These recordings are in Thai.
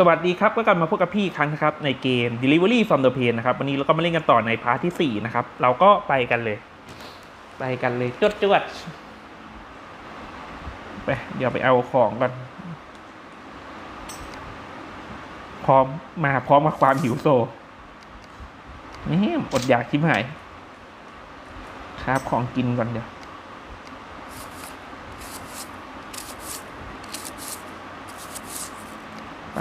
สวัสดีครับก็กลับมาพบกับพี่อีกครั้งนะครับในเกม Delivery from the Pain นะครับวันนี้เราก็มาเล่นกันต่อในพาร์ทที่ 4 นะครับ เราก็ไปกันเลย ไปกันเลยจวดจวดไปเดี๋ยวไปเอาของก่อนพร้อมมาพร้อมกับความหิวโซนี่อดอยากชิบหาย ครับของกินก่อนเดี๋ยวไป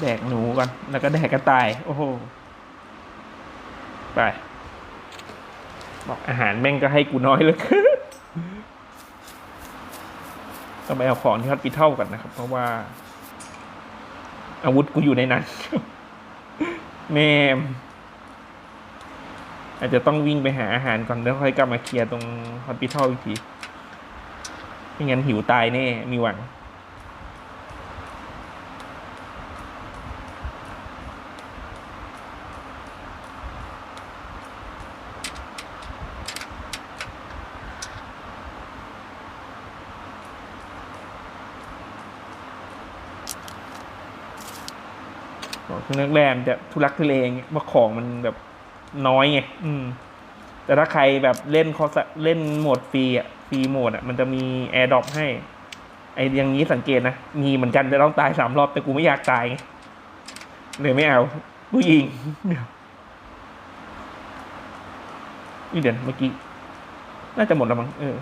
แดกหนูก่อนแล้วก็แดกกระต่าย โอ้โห ไป บอกอาหารแม่งก็ให้กูน้อยเลยต้องไปเอาของที่ฮอตปิเท่ากันนะครับ เพราะว่า อาวุธกูอยู่ในนั้นแม่อาจจะต้องวิ่งไปหาอาหารก่อนแล้วค่อยกลับมาเคลียร์ตรงฮอสพิทอลอีกทีไม่งั้นหิวตายแน่ มีหวัง บอกคือนักแรมจะทุลักทุเลงว่าของมันแบบน้อยไงอืม แต่ถ้าใครแบบเล่นคอสเล่นโหมดฟรีอะฟรีโหมดอะมันจะมีแอร์ดรอปให้ ไอ้อย่างนี้สังเกตนะ มีเหมือนกันจะต้องตายสามรอบแต่กูไม่อยากตายไงเลยไม่เอากูยิงเดี๋ยวนี่เดี๋ยวเมื่อกี้ น่าจะหมดแล้วมั้งเออ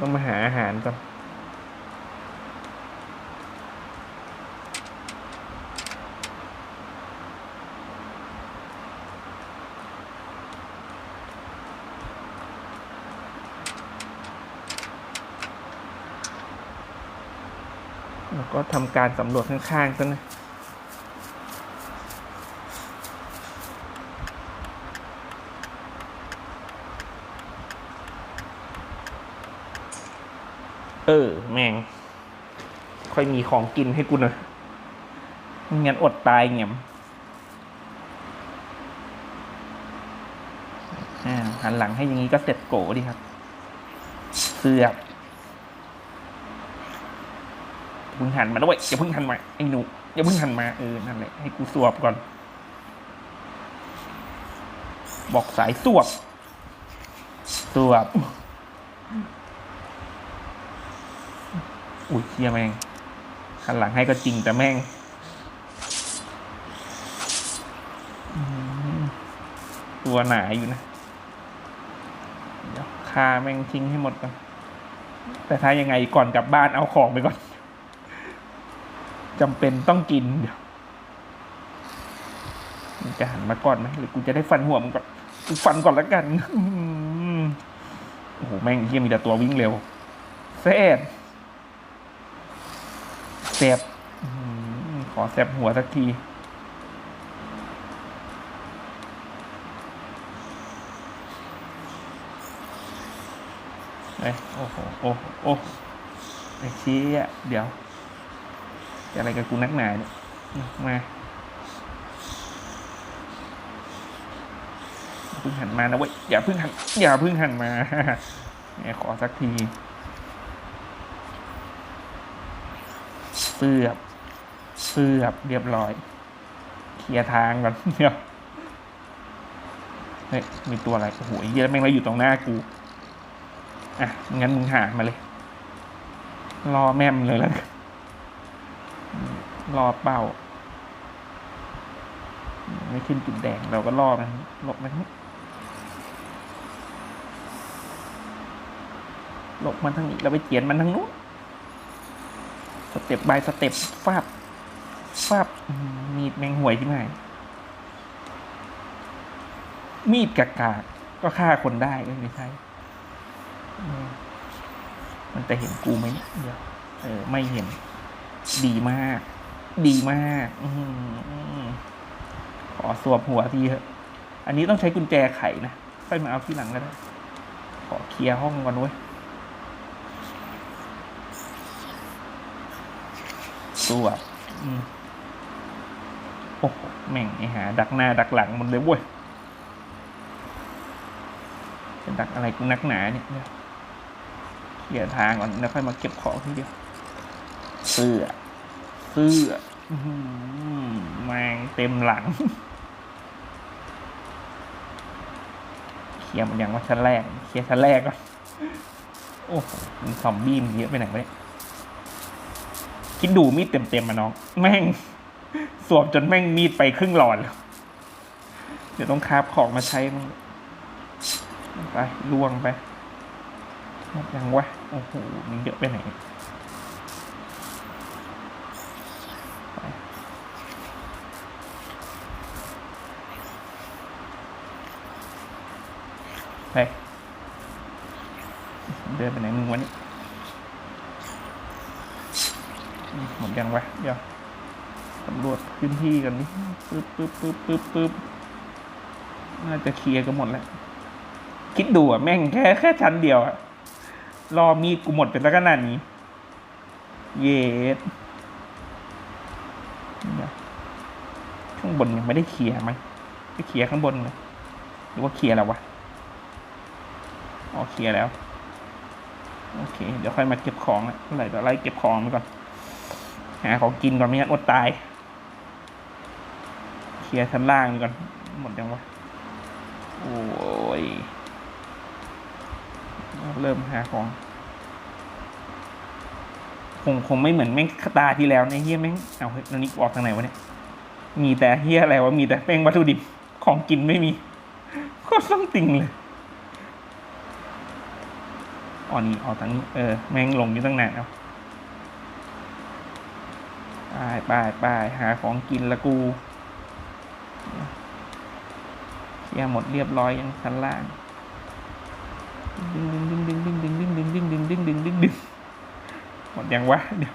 ต้องมาหาอาหารก่อน ก็ทำการสำรวจข้างๆซะนะเออ แม่ง ค่อยมีของกินให้กูหน่อยงั้นอดตายเงี่ยมอ่าหันหลังให้อย่างนี้ก็เสร็จโกดีครับ เสือย่าเพิ่งหันมาด้วยอย่าเพิ่งหันมาไอ้หนูอย่าเพิ่งหันมาเออนั่นแหละให้กูสวบก่อน บอกสายสวบสวบอุ้ยเฮียแม่งหันหลังให้ก็จริงแต่แม่งตัวหนาอยู่นะเดี๋ยวคาแม่งทิ้งให้หมดก่อนแต่ถ้ายังไงก่อนกลับบ้านเอาของไปก่อน จำเป็นต้องกินเดี๋ยวมึงจะหันมาก่อนไหมหรือกูจะได้ฟันหัวมึงก่อนกูฟันก่อนแล้วกันโอ้โหแม่งเฮียมีแต่ตัววิ่งเร็วแซ่บแซ่บขอแซ่บหัวสักทีเอ้โอ้โหโอ้โหโอ้ไอ้ชี้ยเดี๋ยว อะไรกับกูนักหนาเนี่ยมาอย่าพิ่งหันมานะเว้ยอย่าพิ่งหันอย่าพิ่งหันมาเนี่ยขอสักทีเสือบเสือบเรียบร้อยเคลียร์ทางก่อนเดี๋ยเฮ้ยมีตัวอะไรโอ้โหเยอะแม่งมาอยู่ตรงหน้ากูอะงั้นมึงหามาเลย รอแม่มเลยแล้วกัน รอเป้า ไม่ขึ้นจุดแดงเราก็รอมันหลบมันหลบมันทางนี้เราไปเขียนมันทางนู้นสเต็ปบายสเต็ปฟาบฟาบมีดแมงห่วยที่ไหนมีดกากาก็ฆ่าคนได้เอ้ยไม่ใช่ มันจะเห็นกูไหมเนี่ยเดี๋ยว เออ ไม่เห็น ดีมาก ดีมากอขอสวบหัวทีเถอะ อันนี้ต้องใช้กุญแจไขนะค่อยมาเอาที่หลังก็ได้ ขอเคลียร์ห้องก่อนเว้ยสวบอืมโอ้โหแม่งไอหา ดักหน้า ดักหลังหมันเลยเว้ยจะดักอะไรกูนักหนาเนี่ยเดี๋ยวเคลียร์ทางก่อนแล้วค่อยมาเก็บของทีเดียวเสื้อ เสื้อแมงเต็มหลังเคลียร์มันยังว่าชั้นแรกเคลียร์ชั้นแรกก่อนโอ้โหมันซอมบี้มันเยอะไปไหนวะเนี่ยคิดดูมีดเต็มๆมาน้อง แม่ง สวมจนแม่งมีดไปครึ่งหลอดแล้วเดี๋ยวต้องคาบของมาใช้มั้งไปล่วงไปหมดยังวะโอ้โหมันเยอะไปไหน ไปไป เดินไปไหนมึงวะนี่หมดยังวะเดี๋ยวสำรวจพื้นที่กันนี่ปึ๊บปึ๊บปึ๊บปึ๊บปึ๊บน่าจะเคลียร์กันหมดแล้ว คิดดูอะ แม่งแค่แค่ชั้นเดียวอะ รอมีกูหมดเป็นสักขนาดนี้ เย็ดข้างบนยังไม่ได้เคลียร์มั้ยไปเคลียร์ข้างบนเลยหรือว่าเคลียร์แล้ววะอ๋อเคลียร์แล้ว โอเค เดี๋ยวค่อยมาเก็บของนะเมื่อไหร่เดี๋ยวไล่เก็บของไปก่อน หาของกินก่อนไม่งั้นอดตาย เคลียร์ชั้นล่างก่อน หมดยังวะ โอ้ย เริ่มหาของ คงคงไม่เหมือนแม่งตาที่แล้วในเฮียแม่ง เอาเฮ้ยนี่ออกทางไหนวะเนี่ย มีแต่เฮียอะไรวะ มีแต่แป้งวัตถุดิบ ของกินไม่มีโคตรต้องติงเลย อ๋อนี่ออกทางเออแม่งลงอยู่ตั้งนานแล้วไปไปไปหาของกินละกูเคลียหมดเรียบร้อยยังชั้นล่างดึงดึงดึงดึงดึงดึงดึงดึงดึงดึงดึงดึงดึงดึงหมดยังวะเดี๋ยว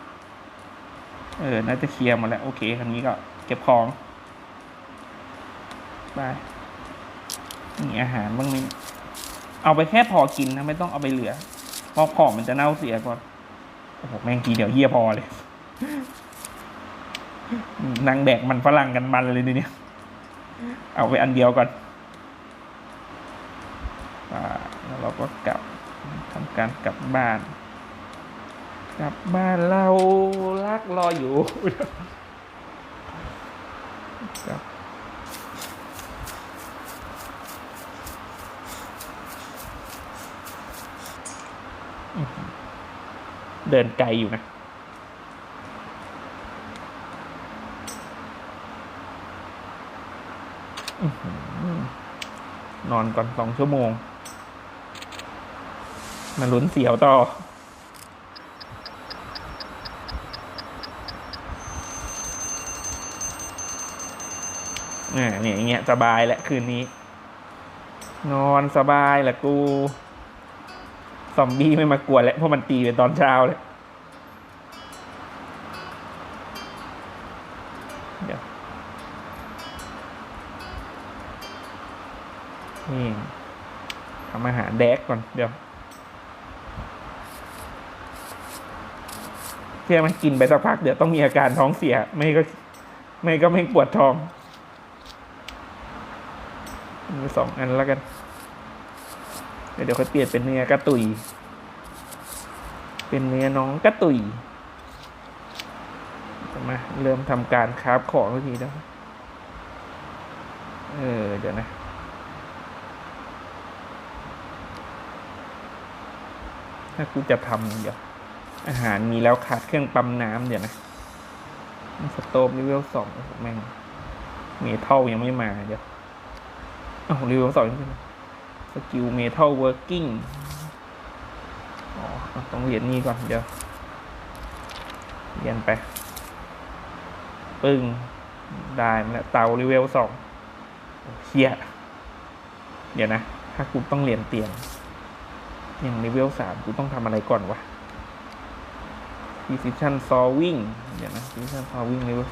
เออ น่าจะเคลียร์หมดแล้ว โอเคครั้นี้ก็เก็บของไปมีอาหารบ้างไหมเอาไปแค่พอกินนะ ไม่ต้องเอาไปเหลือ เพราะของมันจะเน่าเสียก่อนโอ้โหแม่งทีเดียวเฮียพอเลยนางแบกมันฝรั่งกันมันเลยเนี่ย เอาไปอันเดียวก่อนอแล้วเราก็กลับทำการกลับบ้าน กลับบ้านเราลักรออยู่ กลับอื้อหือเดินไกลอยู่นะนอนก่อนสองชั่วโมง มาลุ้นเสียวต่อ อ่าเนี่ยอย่างเงี้ยสบายแหละคืนนี้ นอนสบายแหละกู ซอมบี้ไม่มากวนแล้วเพราะมันตีไปตอนเช้าเลยเดี๋ยวนี่ทำอาหารแดกก่อนเดี๋ยวเชื่อไหมกินไปสักพักเดี๋ยวต้องมีอาการท้องเสีย ไม่ก็ ไม่ก็ไม่ปวดท้องมีสองอันแล้วกัน เดี๋ยวเดี๋ยวค่อยเปลี่ยนเป็นเนื้อกระตุย เป็นเนื้อน้องกระตุยมาเริ่มทำการคราฟของสักทีแล้วเออเดี๋ยวนะถ้ากูจะทำเดี๋ยว อาหารมีแล้วขาดเครื่องปั๊มน้ำเดี๋ยวนะสโตบเลเวลสองแม่งเมทัลยังไม่มาเดี๋ยวอ้าวเลเวลสองยังไม่มา สกิลเมทัลเวิร์กิ่งอ๋อต้องเรียนนี่ก่อนเดี๋ยว เรียนไป ปึ้ง ได้มาแล้วเตาเลเวลสองเฮียเดี๋ยวนะ ถ้ากูต้องเรียนเตียงอย่างเลเวลสามกูต้องทำอะไรก่อนวะ precision solving เดี๋ยวนะ precision solving level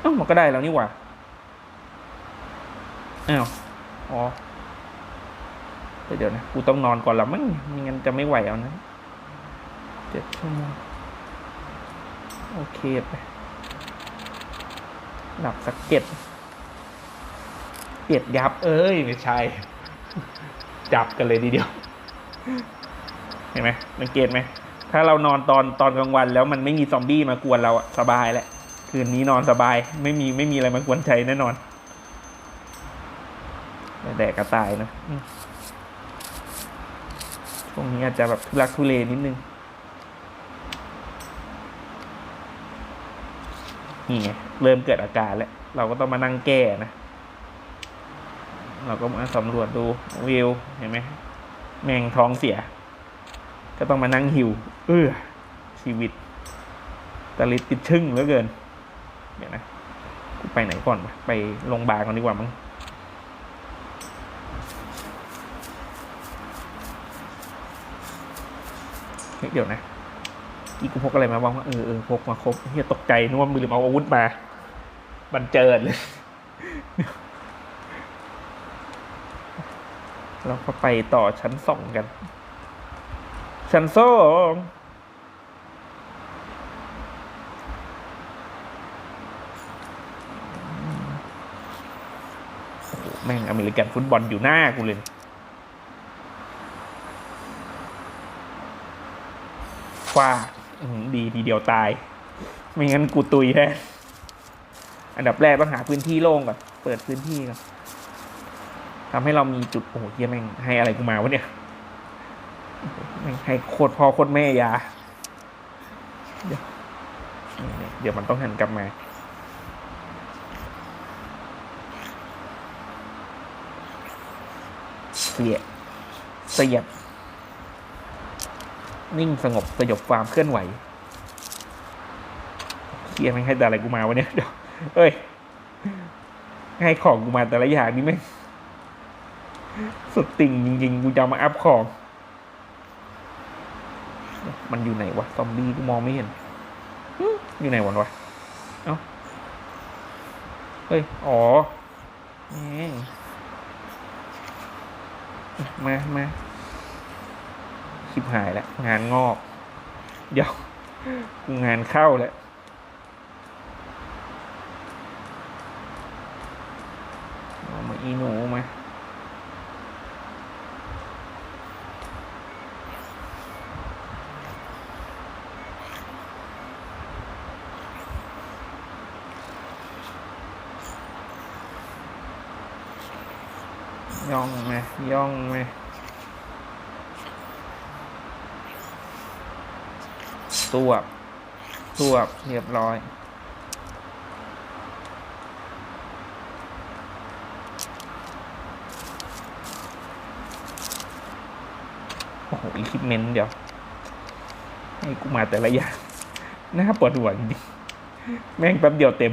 เอ้ามันก็ได้แล้วนี่หว่า อ้าว อ๋อ เดี๋ยวนะกูต้องนอนก่อนละมั้งไม่งั้นจะไม่ไหวเอานะเจ็ดชั่วโมงโอเคไปหลับสักเจ็ดเจ็ดยับ เอ้ย ไม่ใช่ จับกันเลยทีเดียว เห็นไหมสังเกตไหม ถ้าเรานอนตอนตอนกลางวันแล้วมันไม่มีซอมบี้มากวนเราอะสบายแหละ คืนนี้นอนสบาย ไม่มีไม่มีอะไรมากวนใจแน่นอนแต่แดกกระต่ายนะ อืมช่วงนี้อาจจะแบบทุลักทุเลนิดนึง นี่ไงเริ่มเกิดอาการแล้ว เราก็ต้องมานั่งแก้นะ เราก็มาสำรวจดูวิวเห็นไหมแมงท้องเสีย ก็ต้องมานั่งหิว เออชีวิตตะลิดติดชึ่งเหลือเกิน เดี๋ยวนะ ไปไหนก่อนวะไปโรงพยาบาลก่อนดีกว่ามั้ง เดี๋ยวนะกี่กูพกอะไรมาบ้างเออเออพกมาครบเฮียตกใจนึกว่ามือลืมเอาอาวุธมา บันเจิดเลย เราก็ไปต่อชั้นสองกัน ชั้นสองโอ้โหแม่งอเมริกันฟุตบอลอยู่หน้ากูเลย ฟาดอื้อหือดีทีเดียวตาย ไม่งั้นกูตุยแท้อันดับแรกต้องหาพื้นที่โล่งก่อน เปิดพื้นที่ก่อนทำให้เรามีจุดโอ้โหเฮียแม่งให้อะไรกูมาวะเนี่ยแม่งให้โคตรพ่อโคตรแม่ยา เดี๋ยวเดี๋ยวมันต้องหันกลับมาเสียเสียบ นิ่งสงบสยบความเคลื่อนไหวเฮียแม่ให้แต่อะไรกูมาวะเนี่ยเดี๋ยวเอ้ยให้ของกูมาแต่ละอย่างนี่แม่สุดติ่งจริงๆกูจะมาอัพของ มันอยู่ไหนวะ ซอมบี้กูมองไม่เห็น อยู่ไหนวันวะ เอ้า เฮ้ย อ๋อแม่งมา มา ชิบหายแล้วงานงอก เดี๋ยวกูงานเข้าแล้วมาอีหนูมาย่องไหมย่องไหมาสวบสวบเรียบร้อย โอ้โหอีคิปเมนต์เดี๋ยว ให้กูมาแต่ละอย่างน่าปวดหัวจริงแม่งแป๊บเดียวเต็ม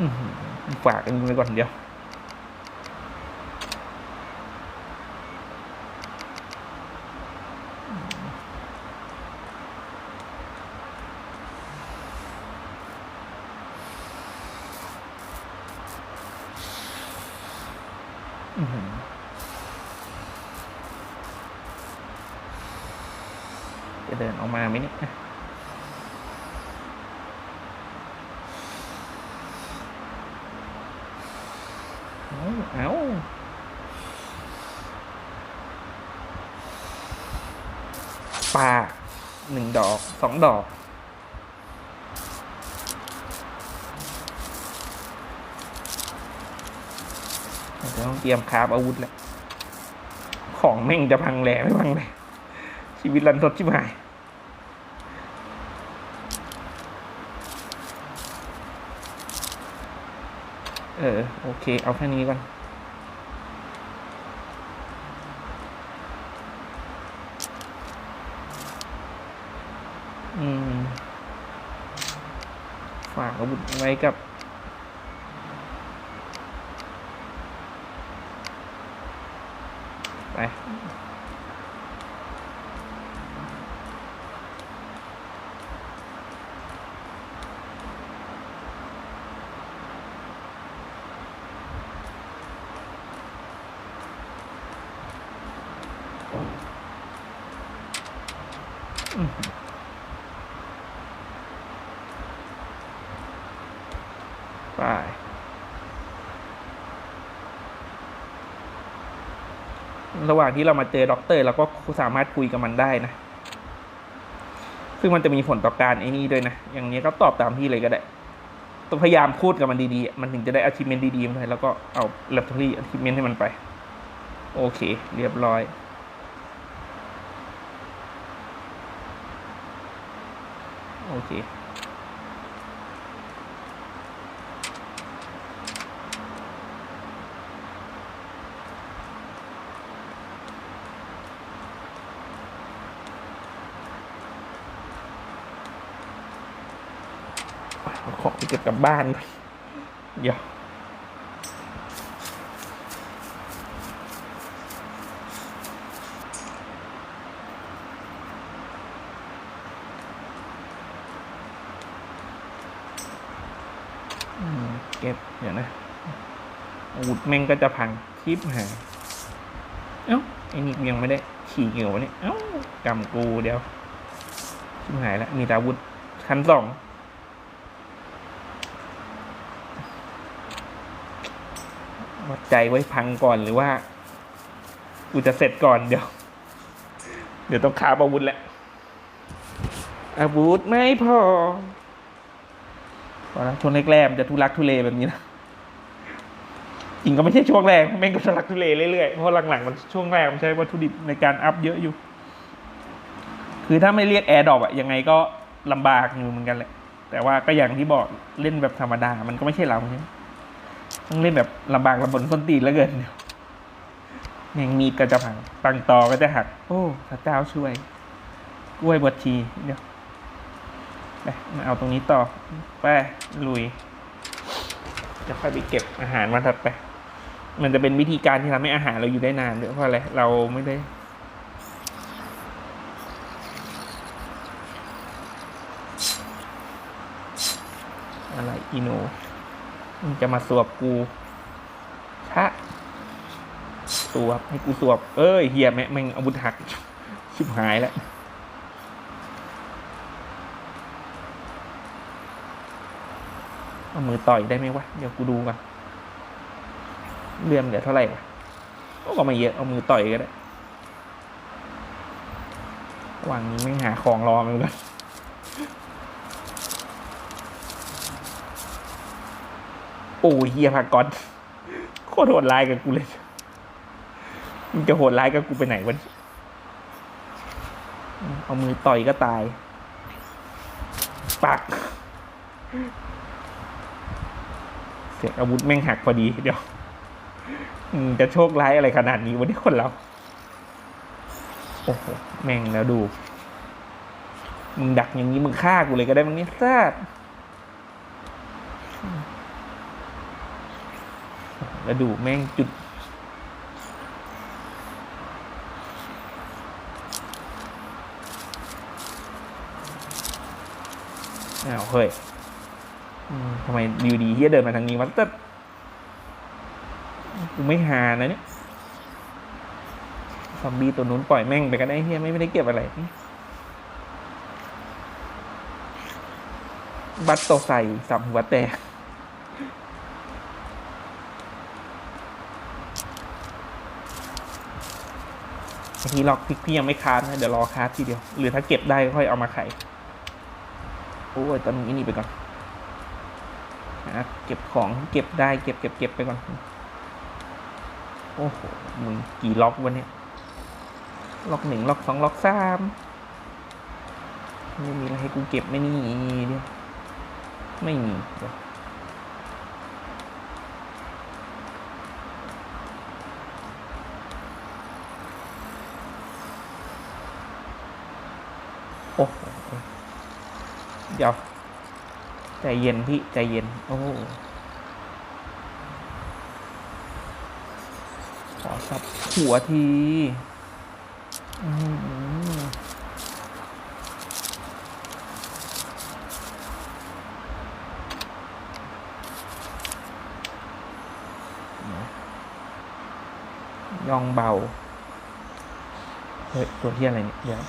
อื้อหือฝากกันไว้ก่อนเดียว อื้อหือจะเดินออกมาไหมเนี่ยเอาเอาปลาหนึ่งดอกสองดอก เดี๋ยว ต้องเตรียมคราบอาวุธแล้วของแม่งจะพังแหล่ไม่พังแหล่ชีวิตรันทดชิบหายเออ โอเค เอาแค่นี้ก่อนอืม ฝากอาวุธไว้กับ ไปอืมไป ระหว่างที่เรามาเจอด็อกเตอร์เราก็สามารถคุยกับมันได้นะ ซึ่งมันจะมีผลต่อการไอ้นี่ด้วยนะ อย่างนี้ก็ตอบตามที่เลยก็ได้ต้องพยายามพูดกับมันดีๆ มันถึงจะได้ achievement ดีๆมาแล้วก็เอา laboratory achievement ให้มันไป โอเค เรียบร้อย โอเค ของไปเก็บกลับบ้านก่อนเดี๋ยวเก็บเดี๋ยวนะอาวุธแม่งก็จะพังชิปหายเอ้าไอ้นี่ยังไม่ได้ขี่เกี่ยววะเนี่ยเอ้ากำกูเดี๋ยวชิบหายแล้วมีตาวุธชั้นสอง วัด ใจไว้พังก่อนหรือว่ากูจะเสร็จก่อนเดี๋ยว เดี๋ยวต้องคาบอาวุธแหละอาวุธไม่พอพอแล้วช่วงแรกๆมันจะทุลักทุเลแบบนี้นะจริงก็ไม่ใช่ช่วงแรกแม่งก็ทุลักทุเลเรื่อยๆเพราะหลังๆมันช่วงแรกมันใช้วัตถุดิบในการอัพเยอะอยู่ คือถ้าไม่เรียกแอร์ดรอปอะยังไงก็ลำบากอยู่เหมือนกันแหละ แต่ว่าก็อย่างที่บอกเล่นแบบธรรมดา มันก็ไม่ใช่เราใช่ไหม ต้องเล่นแบบลำบากลำบนส้นตีนแล้วเกินแมงมีดก็จะพังตังต่อก็จะหัก โอ้พระเจ้าช่วย กล้วยบดชีเดี๋ยวไปมาเอาตรงนี้ต่อไปลุยจะค่อยไปเก็บอาหารมาถัดไป มันจะเป็นวิธีการที่ทำให้อาหารเราอยู่ได้นานด้วยเพราะอะไรเราไม่ได้อะไรอีโน มึงจะมาสวบกูชะสวบให้กูสวบ เอ้ยเฮียแม่งแม่งอาวุธหัก ชิบหายแล้วเอามือต่อยได้ไหมวะ เดี๋ยวกูดูก่อนเลื่อมเหลือเท่าไหร่วะก็ไม่เยอะ เอามือต่อยก็ได้หว่างนี้ไม่หาของรอมันก่อน โอ้ยเฮียพากอนโคตรโหดร้ายกับกูเลยมึงจะโหดร้ายกับกูไปไหนวะเนี่ยเอามือต่อยก็ตายปักเสียงอาวุธแม่งหักพอดีเดี๋ยวจะโชคร้ายอะไรขนาดนี้วันนี้คนเรา โอ้โห แม่งแล้วดู มึงดักอย่างนี้มึงฆ่ากูเลยก็ได้มึงนี่ยซาด แล้วดูแม่งจุด อ้าวเฮ้ยทำไมดีดีเฮียเดินมาทางนี้วะแต่กูไม่หานะเนี่ยซอมบี้ตัวนู้นปล่อยแม่งไปกันได้เฮียไม่ได้เก็บอะไร บัตโตใส่สับหัวแตกางทีล็อกพริกพี่ยังไม่คาร์ดนะเดี๋ยวรอคาร์ดทีเดียว หรือถ้าเก็บได้ก็ค่อยเอามาไขโอ้ยตอนนี้นี่ไปก่อนนะเก็บของเก็บได้เก็บเก็บเก็บไปก่อน โอ้โหมึงกี่ล็อกวะเนี่ยล็อกหนึ่งล็อกสองล็อกสามไม่มีอะไรให้กูเก็บไม่นี่เดียวไม่มีเดี๋ยวโอ้โห เดี๋ยว ใจเย็นพี่ ใจเย็น โอ้โหขอสับหัวทีย่องเบา เฮ้ย ตัวที่อะไรเนี่ย เดี๋ยว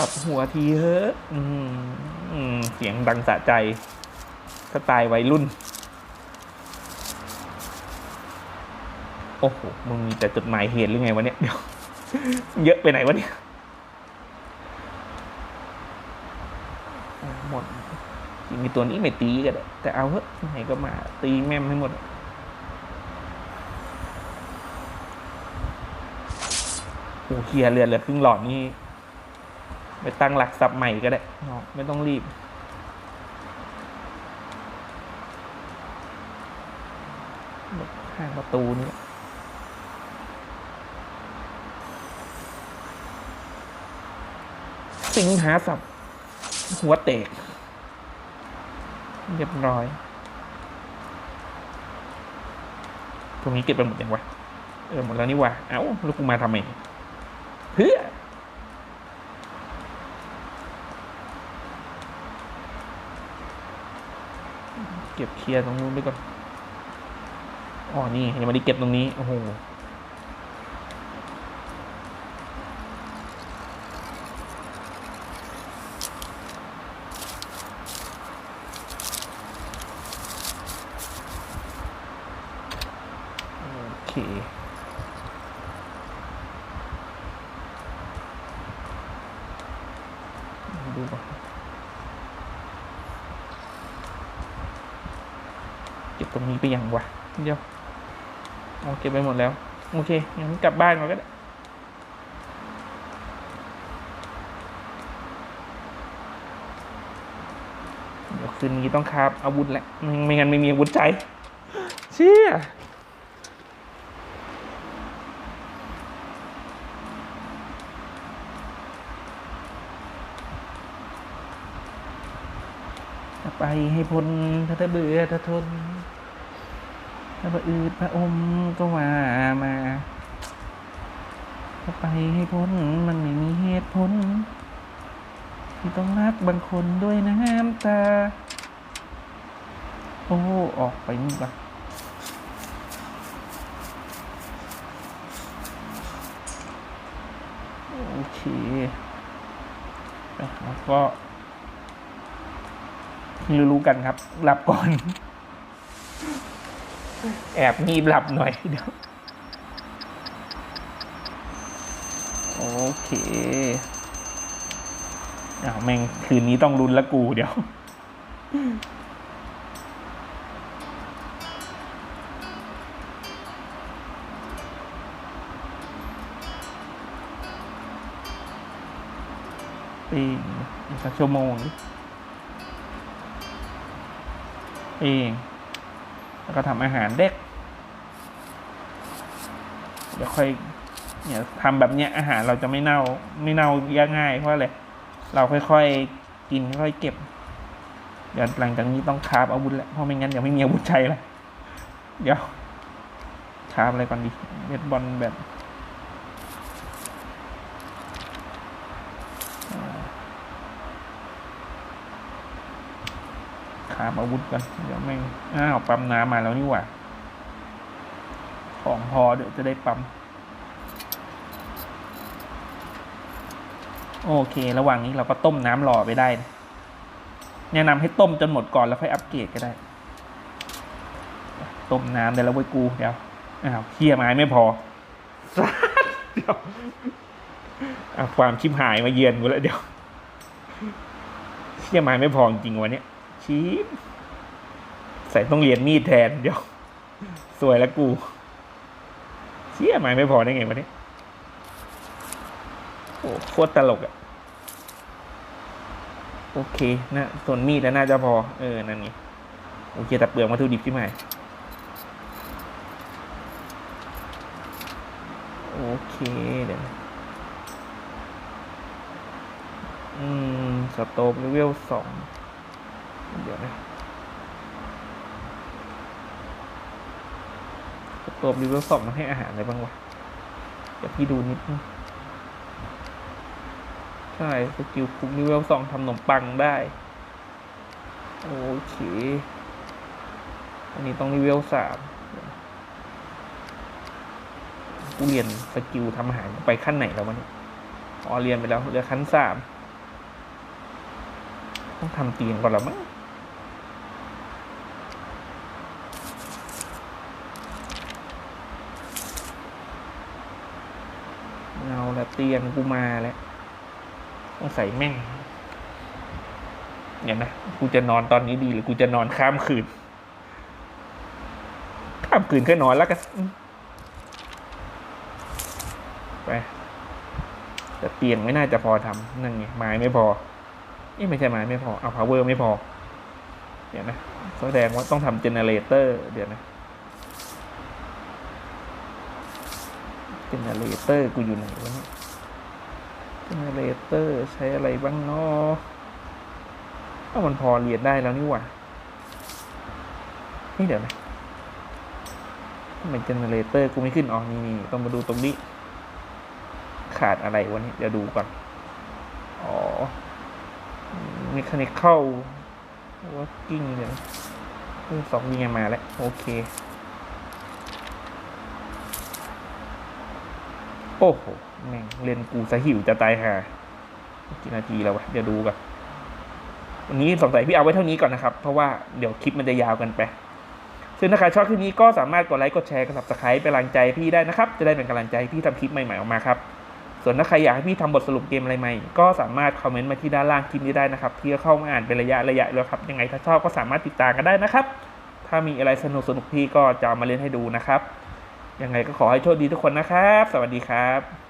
สสับหัวทีเฮ้อเสียงดังสะใจสไตล์วัยรุ่น โอ้โห มึงมีแต่จดหมายเหตุหรือไงวะเนี่ยเดี๋ยวเยอะไปไหนวะเนี่ยหมด มีตัวนี้ไม่ตีก็ได้ แต่เอาเถอะไหนก็มา ตีแม่มให้หมดโอ้เคียเรือเหลือครึ่งหลอดนี่ ไปตั้งหลักสับใหม่ก็ได้เนาะไม่ต้องรีบ ข้างประตูนี่สิงหาสับหัวเตก เรียบร้อยตรงนี้เก็บไปหมดยังวะ เออหมดแล้วนี่วะ เอ้าล้วกูมาทำไม เพื่อ เก็บเคลียร์ตรงนู้นไปก่อนอ๋อนี่ยังไม่ได้เก็บตรงนี้ โอ้โห โอเค ดูก่อนเก็บตรงนี้ไปยังวะ เดี๋ยว เอาเก็บไปหมดแล้ว โอเคงั้นกลับบ้านก่อนก็ได้เดี๋ยวคืนนี้ต้องคราบอาวุธแหละไม่ไม่งั้นไม่มีอาวุธใจ เชี่ยถ้าไปให้พ้นถ้าเธอเบื่อถ้าทน ถ้าบะอืดพระอมก็ว่ามาถ้าไปให้พ้นมันไม่มีเหตุผลที่ต้องรักบางคนด้วยน้ำตา โอ้ ออกไปนี่ก่อนโอเคแล้วก็รู้ๆกันครับหลับก่อน แอบงีบหลับหน่อยเดี๋ยวโอเคอ้าวแม่งคืนนี้ต้องรุนละกูเดี๋ยว ปีอีกสักชั่วโมงเอง แล้วก็ทำอาหารเด็ก เดี๋ยวค่อยเนี่ยทำแบบเนี้ยอาหารเราจะไม่เน่าไม่เน่ายากง่ายเพราะอะไรเราค่อยๆกินค่อยๆเก็บ เดี๋ยวหลังจากนี้ต้องคราบอาวุธแล้วเพราะไม่งั้นเดี๋ยวไม่มีอาวุธใช้แล้วเดี๋ยวคราบอะไรก่อนดีเบสบอลแบบาอาวุธก่อนเดี๋ยวแม่งอ้าวปั๊มน้ำมาแล้วนี่หว่า ของพอเดี๋ยวจะได้ปั๊ม โอเค ระหว่างนี้เราก็ต้มน้ำรอไปได้ แนะนำให้ต้มจนหมดก่อนแล้วค่อยอัปเกรดก็ได้ ต้มน้ำได้แล้วไว้ยกูเดี๋ยว อ้าวเคี่ยไม้ไม่พอเดี๋ยวความชิบหายมาเยือนกูแล้วเดี๋ยวเคี่ยไม้ไม่พอจริงวันนี้ ชีบใส่ต้องเรียนมีดแทนเดี๋ยวสวยแล้วกู เชี่ยไม้ไม่พอได้ไงวันนี้โอ้โคตรตลกอะโอเคนะส่วนมีดแล้วน่าจะพอ เออ นั่นไงโอเคแต่เปลือกวัตถุดิบใช่ไหมโอเคเดี๋ยวอืมสโตบเลเวลสอง ดี๋ยวนะสโตบเลเวลสองมันให้อาหารอะไรบ้างวะเดี๋ยวพี่ดูนิดนึงใช่สกิลคุกนิเวลสองทำขนมปังได้ โอเค อันนี้ต้องนิเวลสามกูเรียนสกิลทำอาหารไปขั้นไหนแล้ววะเนี่ยอ๋อเรียนไปแล้วเหลือขั้นสามต้องทำเตียงก่อนและมั้งเอา ละเตียงกูมาแล้วต้องใส่แม่งเดี๋ยนะกูจะนอนตอนนี้ดีหรือกูจะนอนข้ามคืน ข้ามคืนก็นอนแล้วกันไปแต่เตียงไม่น่าจะพอทำนั่นไงไม้ไม่พอนี่ไม่ใช่ไม้ไม่พอเอา power ไม่พอ เดี๋ยวนะแสดงว่าต้องทำเจเนเรเตอร์เดี๋ยวนะ เจเนเรเตอร์กูอยู่ไหนวะเนี่ยเจเนเรเตอร์ใช้อะไรบ้างเนาะถ้ามันพอเรียนได้แล้วนี่หว่านี่เดี๋ยวนะทำไมเจเนเรเตอร์กูไม่ขึ้นอ๋อนี่นี่ต้องมาดูตรงนี้ ขาดอะไรวะเนี่ยเดี๋ยวดูก่อน อ๋อ mechanical working เดี๋ยวเออสองยิงมาแล้ว โอเค โอ้โห แม่งเรียนกูสะหิวจะตายห่ากี่นาทีแล้ววะ เดี๋ยวดูกัน วันนี้สงสัยพี่เอาไว้เท่านี้ก่อนนะครับ เพราะว่าเดี๋ยวคลิปมันจะยาวกันไป ซึ่งถ้าใครชอบคลิปนี้ก็สามารถกดไลค์ กดแชร์ กด subscribe เป็นกำลังใจพี่ได้นะครับ จะได้เป็นกำลังใจให้พี่ทำคลิปใหม่ๆออกมาครับ ส่วนถ้าใครอยากให้พี่ทำบทสรุปเกมอะไรใหม่ ก็สามารถคอมเมนต์มาที่ด้านล่างคลิปนี้ได้นะครับพี่ก็เข้ามาอ่านเป็นระยะระยะเลยครับ ยังไงถ้าชอบก็สามารถติดตามกันได้นะครับ ถ้ามีอะไรสนุกสนุกพี่ก็จะมาเล่นให้ดูนะครับ ยังไงก็ขอให้โชคดีทุกคนนะครับ สวัสดีครับ